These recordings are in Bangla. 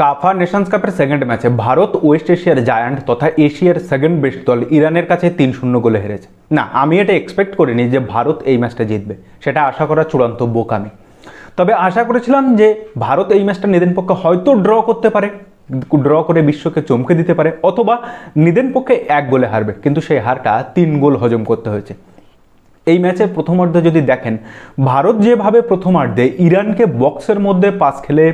কাফা নেশনস কাপের সেকেন্ড ম্যাচে ভারত ওয়েস্ট এশিয়ার জায়ান্ট তথা এশিয়ার সেকেন্ড বেস্ট দল ইরানের কাছে তিন শূন্য গোলে হেরেছে। না, আমি এটা এক্সপেক্ট করিনি যে ভারত এই ম্যাচটা জিতবে। সেটা আশা করা চূড়ান্ত বোকামি। তবে আশা করেছিলাম যে ভারত এই ম্যাচটা নিদেন পক্ষে হয়তো ড্র করতে পারে, ড্র করে বিশ্বকে চমকে দিতে পারে, অথবা নিদেন পক্ষে এক গোলে হারবে, কিন্তু সেই হারটা তিন গোল হজম করতে হয়েছে। এই ম্যাচের প্রথমার্ধে যদি দেখেন, ভারত যেভাবে প্রথমার্ধে ইরানকে বক্সের মধ্যে পাস খেলে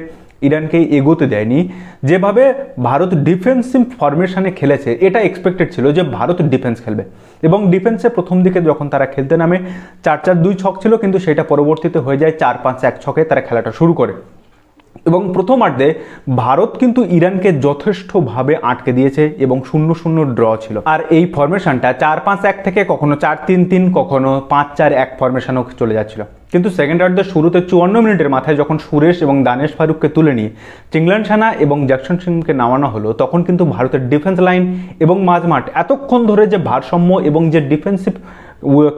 ইরানকে এগোতে দেয়নি। যেভাবে ভারত ডিফেন্সিভ ফরমেশনে খেলেছে, এটা এক্সপেক্টেড ছিল যে ভারত ডিফেন্স খেলবে। এবং ডিফেন্সে প্রথম দিকে যখন তারা খেলতে নামে, চার চার দুই ছক ছিল, কিন্তু সেটা পরবর্তীতে হয়ে যায় চার পাঁচ এক ছকে তারা খেলাটা শুরু করে। এবং প্রথমার্ধে ভারত কিন্তু ইরানকে যথেষ্টভাবে আটকে দিয়েছে এবং শূন্য শূন্য ড্র ছিল। আর এই ফরমেশনটা চার পাঁচ এক থেকে কখনো চার তিন তিন, কখনো পাঁচ চার এক ফরমেশনও চলে যাচ্ছিল। কিন্তু সেকেন্ড হার্ডের শুরুতে চুয়ান্ন মিনিটের মাথায় যখন সুরেশ এবং দানেশ ফারুককে তুলে নিয়ে চিংলান সানা এবং জ্যাকসন সিংকে নামানো হলো, তখন কিন্তু ভারতের ডিফেন্স লাইন এবং মাঝমাঠ এতক্ষণ ধরে যে ভারসাম্য এবং যে ডিফেন্সিভ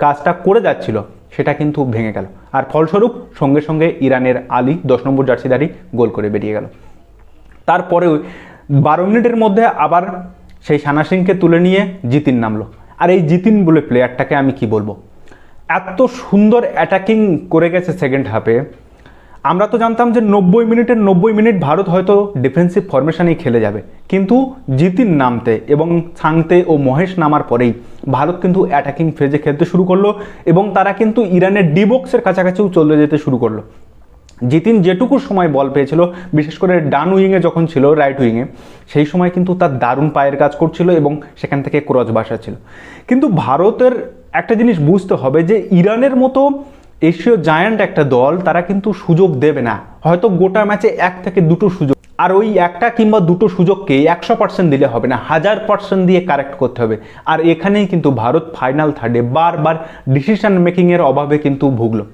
কাজটা করে যাচ্ছিল সেটা কিন্তু ভেঙে গেল। আর ফলস্বরূপ সঙ্গে সঙ্গে ইরানের আলী দশ নম্বর জার্সিদারি গোল করে বেরিয়ে গেল। তারপরে বারো মিনিটের মধ্যে আবার সেই সানা সিংকে তুলে নিয়ে জিতিন নামলো। আর এই জিতিন বলে প্লেয়ারটাকে আমি কি বলব? এত সুন্দর অ্যাটাকিং করে গেছে সেকেন্ড হাফে আমরা তো জানতাম যে নব্বই মিনিটের নব্বই মিনিট ভারত হয়তো ডিফেন্সিভ ফরমেশনেই খেলে যাবে। কিন্তু জিতিন নামতে এবং ছাংতে ও মহেশ নামার পরেই ভারত কিন্তু অ্যাটাকিং ফেজে খেলতে শুরু করল এবং তারা কিন্তু ইরানের ডি বক্সের কাছাকাছিও চলে যেতে শুরু করল। জিতিন যেটুকু সময় বল পেয়েছিল, বিশেষ করে ডান উইংয়ে যখন ছিল রাইট উইংয়ে, সেই সময় কিন্তু তার দারুণ পায়ের কাজ করছিল এবং সেখান থেকে ক্রস বাসা ছিল কিন্তু ভারতের একটা জিনিস বুঝতে হবে যে ইরানের মতো এশীয় জায়ান্ট একটা দল, তারা কিন্তু সুযোগ দেবে না। হয়তো গোটা ম্যাচে এক থেকে দুটো সুযোগ। আর ওই একটা কিংবা দুটো সুযোগকে একশো পার্সেন্ট দিলে হবে না, হাজার পার্সেন্ট দিয়ে কারেক্ট করতে হবে। আর এখানেই কিন্তু ভারত ফাইনাল থার্ডে বারবার ডিসিশন মেকিংয়ের অভাবে কিন্তু ভুগলো।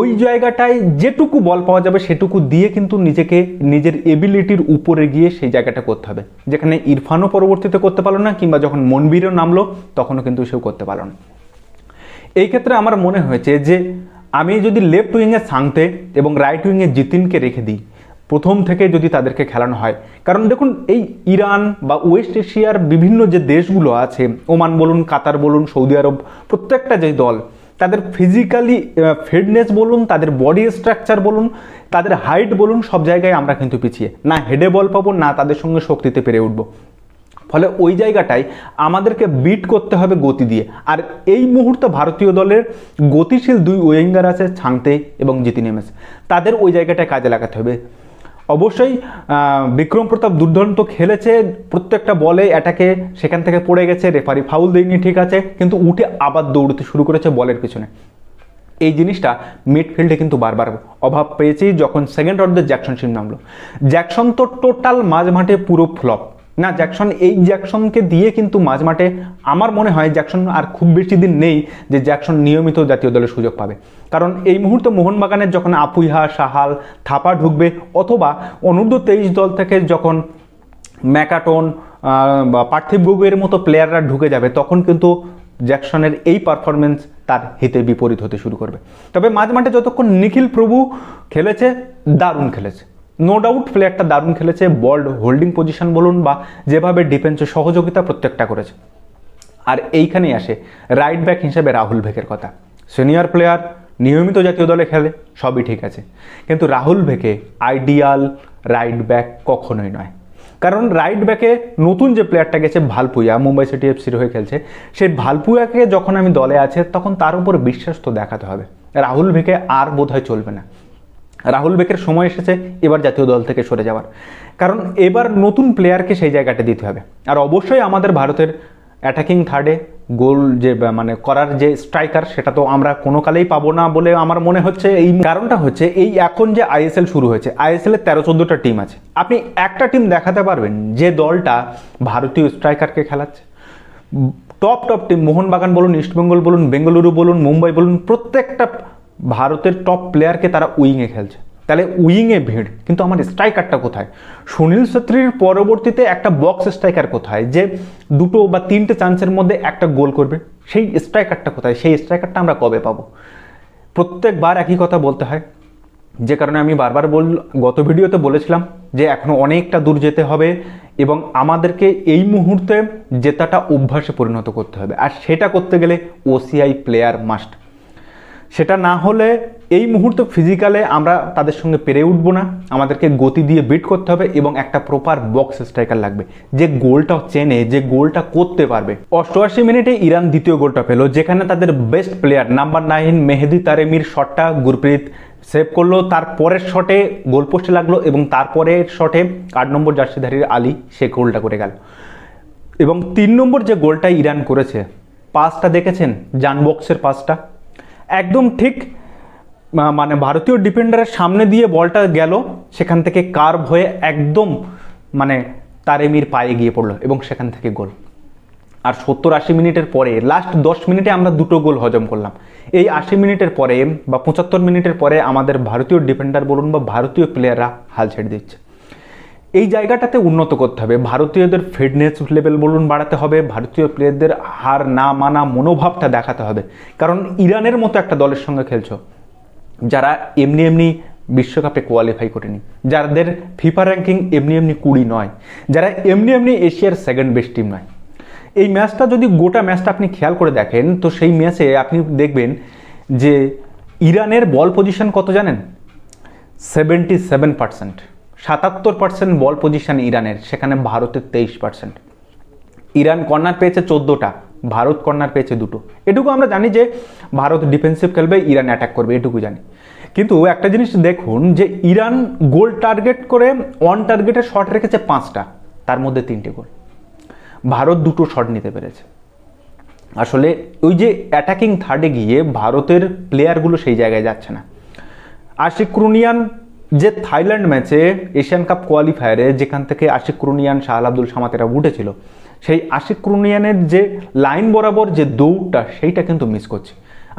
ওই জায়গাটায় যেটুকু বল পাওয়া যাবে, সেটুকু দিয়ে কিন্তু নিজেকে, নিজের এবিলিটির উপরে গিয়ে সেই জায়গাটা করতে হবে। যেখানে ইরফানও পরবর্তীতে করতে পারল না, কিংবা যখন মনবীরও নামলো, তখনও কিন্তু সেও করতে পারল না। এই ক্ষেত্রে আমার মনে হয়েছে যে আমি যদি লেফট উইংয়ে সাংতে এবং রাইট উইংয়ে জিতিনকে রেখে দিই, প্রথম থেকে যদি তাদেরকে খেলানো হয়। কারণ দেখুন, এই ইরান বা ওয়েস্ট এশিয়ার বিভিন্ন যে দেশগুলো আছে, ওমান বলুন, কাতার বলুন, সৌদি আরব, প্রত্যেকটা যে দল, তাদের ফিজিক্যালি ফিটনেস বলুন, তাদের বডি স্ট্রাকচার বলুন, তাদের হাইট বলুন, সব জায়গায় আমরা কিন্তু পিছিয়ে। না হেডে বল পাবো, না তাদের সঙ্গে শক্তিতে পেরে উঠবো। ফলে ওই জায়গাটায় আমাদেরকে বিট করতে হবে গতি দিয়ে। আর এই মুহূর্তে ভারতীয় দলের গতিশীল দুই উইঙ্গার আছে ছাংতে এবং জিতি নেমেছে। তাদের ওই জায়গাটায় কাজে লাগাতে হবে। অবশ্যই বিক্রম প্রতাপ দুর্দান্ত খেলেছে, প্রত্যেকটা বলে অ্যাটাকে সেখান থেকে পড়ে গেছে রেফারি ফাউল দেয়নি, ঠিক আছে, কিন্তু উঠে আবার দৌড়তে শুরু করেছে বলের পিছনে। এই জিনিসটা মিডফিল্ডে কিন্তু বারবার অভাব পেয়েছি যখন সেকেন্ড অর্ধে জ্যাকসন সিম নামলো। জ্যাকসন তো টোটাল মাঝ মাঠে পুরো ফ্লপ না জ্যাকসন এই জ্যাকসনকে দিয়ে কিন্তু মাঝমাঠে আমার মনে হয় জ্যাকসন আর খুব বেশি দিন নেই যে জ্যাকসন নিয়মিত জাতীয় দলের সুযোগ পাবে। কারণ এই মুহূর্তে মোহনবাগানের যখন আপুইহা, সাহাল, থাপা ঢুকবে অথবা অনূর্ধ্ব তেইশ দল থেকে যখন ম্যাকাটন বা পার্থিব গগৈয়ের মতো প্লেয়াররা ঢুকে যাবে, তখন কিন্তু জ্যাকসনের এই পারফরমেন্স তার হিতে বিপরীত হতে শুরু করবে। তবে মাঝমাঠে যতক্ষণ নিখিল প্রভু খেলেছে, দারুণ খেলেছে। নো ডাউট প্লেয়ারটা দারুণ খেলেছে বল হোল্ডিং পজিশন বলুন বা যেভাবে ডিফেন্সে সহযোগিতা প্রত্যেকটা করেছে। আর এইখানেই আসে রাইট ব্যাক হিসেবে রাহুল ভেকের কথা। সিনিয়র প্লেয়ার নিয়মিত জাতীয় দলে খেলে, সবই ঠিক আছে। কিন্তু Rahul Bheke ideal right back কখনোই নয়। কারণ রাইট ব্যাকে নতুন যে প্লেয়ারটা গেছে ভালপুয়া মুম্বাই সিটি এফসির হয়ে খেলছে সেই ভালপুয়াকে যখন আমি দলে আছে, তখন তার উপর বিশ্বাস তো দেখাতে হবে। রাহুল ভেকে আর বোধহয় চলবে না। রাহুল বেকের সময় এসেছে, এবার জাতীয় দল থেকে সরে যাওয়ার। কারণ এবার নতুন প্লেয়ারকে সেই জায়গাটা দিতে হবে। আর অবশ্যই আমাদের ভারতের অ্যাটাকিং থার্ডে গোল যে মানে করার যে স্ট্রাইকার সেটা তো আমরা কোনো কালেই পাবো না বলে আমার মনে হচ্ছে এই কারণটা হচ্ছে এই এখন যে আইএসএল শুরু হয়েছে আইএসএল এর তেরো চোদ্দোটা টিম আছে। আপনি একটা টিম দেখাতে পারবেন যে দলটা ভারতীয় স্ট্রাইকারকে খেলাচ্ছে। টপ টপ টিম মোহনবাগান বলুন ইস্টবেঙ্গল বলুন বেঙ্গালুরু বলুন মুম্বাই বলুন, প্রত্যেকটা ভারতের টপ প্লেয়ারকে তারা উইংয়ে খেলছে। তাহলে উইংয়ে ভিড়, কিন্তু আমার স্ট্রাইকারটা কোথায়? সুনীল ছেত্রীর পরবর্তীতে একটা বক্স স্ট্রাইকার কোথায়, যে দুটো বা তিনটে চান্সের মধ্যে একটা গোল করবে? সেই স্ট্রাইকারটা কোথায়? সেই স্ট্রাইকারটা আমরা কবে পাবো? প্রত্যেকবার একই কথা বলতে হয়। যে কারণে আমি বারবার বল, গত ভিডিওতে বলেছিলাম যে এখনও অনেকটা দূর যেতে হবে এবং আমাদেরকে এই মুহূর্তে জেতাটা অভ্যাসে পরিণত করতে হবে। আর সেটা করতে গেলে ওসিআই প্লেয়ার মাস্ট সেটা না হলে এই মুহূর্তে ফিজিক্যালে আমরা তাদের সঙ্গে পেরে উঠবো না। আমাদেরকে গতি দিয়ে বিট করতে হবে এবং একটা প্রপার বক্স স্ট্রাইকার লাগবে। যে গোলটা চেনে, যে গোলটা করতে পারবে। অষ্টআশি মিনিটে ইরান দ্বিতীয় গোলটা পেল, যেখানে তাদের best player number nine Mehdi তারেমির শটটা গুরপ্রীত সেভ করল। তার পরের শটে গোলপোস্টে লাগল এবং তারপরের শটে আট নম্বর জার্সিধারীর আলী সে গোলটা করে গেল। এবং তিন নম্বর যে গোলটা ইরান করেছে পাসটা দেখেছেন? জান বক্সের পাসটা একদম ঠিক মানে ভারতীয় ডিফেন্ডারের সামনে দিয়ে বলটা গেল, সেখান থেকে কার্ভ হয়ে একদম মানে তারেমির পায়ে গিয়ে পড়ল এবং সেখান থেকে গোল। আর সত্তর আশি মিনিটের পরে লাস্ট দশ মিনিটে আমরা দুটো গোল হজম করলাম। এই আশি মিনিটের পরে বা পঁচাত্তর মিনিটের পরে আমাদের ভারতীয় ডিফেন্ডার বলুন বা ভারতীয় প্লেয়াররা হাল ছেড়ে দিচ্ছে। এই জায়গাটাতে উন্নত করতে হবে। ভারতীয়দের ফিটনেস লেভেল বলুন বাড়াতে হবে, ভারতীয় প্লেয়ারদের হার না মানা মনোভাবটা দেখাতে হবে। কারণ ইরানের মতো একটা দলের সঙ্গে খেলছো, যারা এমনি এমনি বিশ্বকাপে কোয়ালিফাই করেনি, যাদের ফিফা র্যাঙ্কিং এমনি এমনি কুড়ি নয়, যারা এমনি এমনি এশিয়ার সেকেন্ড বেস্ট টিম নয়। এই ম্যাচটা যদি গোটা ম্যাচটা আপনি খেয়াল করে দেখেন, তো সেই ম্যাচে আপনি দেখবেন যে ইরানের বল পজিশন কত জানেন? সেভেন্টি সেভেন পার্সেন্ট সাতাত্তর পার্সেন্ট বল পজিশন ইরানের, সেখানে ভারতের তেইশ পার্সেন্ট ইরান কর্নার পেয়েছে চোদ্দোটা, ভারত কর্নার পেয়েছে দুটো। এটুকু আমরা জানি যে ভারত ডিফেন্সিভ খেলবে, ইরান অ্যাটাক করবে, এটুকু জানি। কিন্তু একটা জিনিস দেখুন যে ইরান গোল টার্গেট করে অন টার্গেটে শট রেখেছে পাঁচটা, তার মধ্যে তিনটে গোল ভারত দুটো শট নিতে পেরেছে। আসলে ওই যে অ্যাটাকিং থার্ডে গিয়ে ভারতের প্লেয়ারগুলো সেই জায়গায় যাচ্ছে না। আশিক ক্রুনিয়ান যে থাইল্যান্ড ম্যাচে এশিয়ান কাপ কোয়ালিফায়ারে যেখান থেকে আশিক ক্রুনিয়ান শাহাল আব্দুল সামাতেরা উঠেছিল, সেই আশিক ক্রুনিয়ানের যে লাইন বরাবর যে দৌড়টা, সেইটা কিন্তু মিস করছে।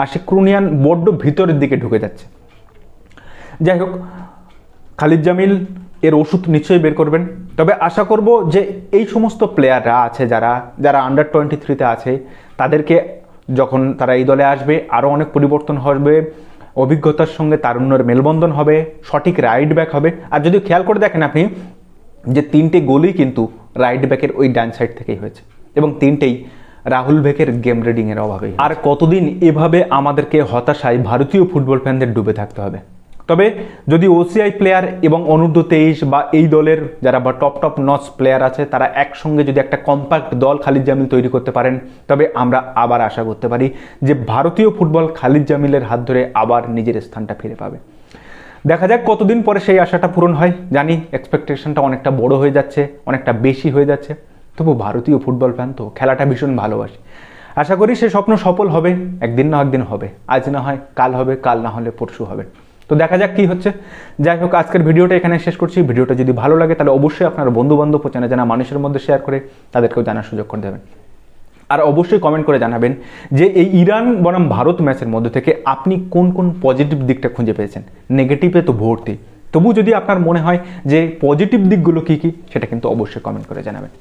আশিক ক্রুনিয়ান বড্ড ভিতরের দিকে ঢুকে যাচ্ছে। যাই হোক, খালিদ জামিল এর ওষুধ নিশ্চয়ই বের করবেন। তবে আশা করব যে এই সমস্ত প্লেয়াররা আছে যারা যারা আন্ডার টোয়েন্টি থ্রিতে আছে, তাদেরকে যখন তারা এই দলে আসবে আরও অনেক পরিবর্তন হবে। অভিজ্ঞতার সঙ্গে তারুণ্যর মেলবন্ধন হবে, সঠিক রাইড ব্যাক হবে। আর যদি খেয়াল করে দেখেন আপনি, যে তিনটে গোলই কিন্তু রাইট ব্যাকের ওই ডান সাইড থেকেই হয়েছে এবং তিনটেই রাহুল ভেকের গেম রিডিংয়ের অভাবে আর কতদিন এভাবে আমাদেরকে হতাশায় ভারতীয় ফুটবল ফ্যানদের ডুবে থাকতে হবে? তবে যদি ওসিআই প্লেয়ার এবং অনূর্ধ্ব তেইশ বা এই দলের যারা বা টপ টপ নচ প্লেয়ার আছে, তারা একসঙ্গে যদি একটা কম্প্যাক্ট দল খালিদ জামিল তৈরি করতে পারেন, তবে আমরা আবার আশা করতে পারি যে ভারতীয় ফুটবল খালিদ জামিলের হাত ধরে আবার নিজের স্থানটা ফিরে পাবে। দেখা যাক কতদিন পরে সেই আশাটা পূরণ হয়। জানি এক্সপেকটেশনটা অনেকটা বড় হয়ে যাচ্ছে, অনেকটা বেশি হয়ে যাচ্ছে। তবু ভারতীয় ফুটবল ফ্যান তো খেলাটা ভীষণ ভালোবাসে। আশা করি সে স্বপ্ন সফল হবে, একদিন না একদিন হবে। আজ না হয়, কাল হবে, কাল না হলে পরশু হবে। তো দেখা যাক কি হচ্ছে। যাই হোক, আজকের ভিডিওটা এখানে শেষ করছি। ভিডিওটা যদি ভালো লাগে, তাহলে অবশ্যই আপনার বন্ধু বান্ধব চেনা জানা মানুষের মধ্যে শেয়ার করে তাদেরকেও জানার সুযোগ করে দেবেন। আর অবশ্যই কমেন্ট করে জানাবেন যে এই ইরান বনাম ভারত ম্যাচের মধ্যে থেকে আপনি কোন কোন পজিটিভ দিকটা খুঁজে পেয়েছেন? নেগেটিভে তো ভর্তি। তবু যদি আপনার মনে হয় যে পজিটিভ দিকগুলো কী কী, সেটা কিন্তু অবশ্যই কমেন্ট করে জানাবেন।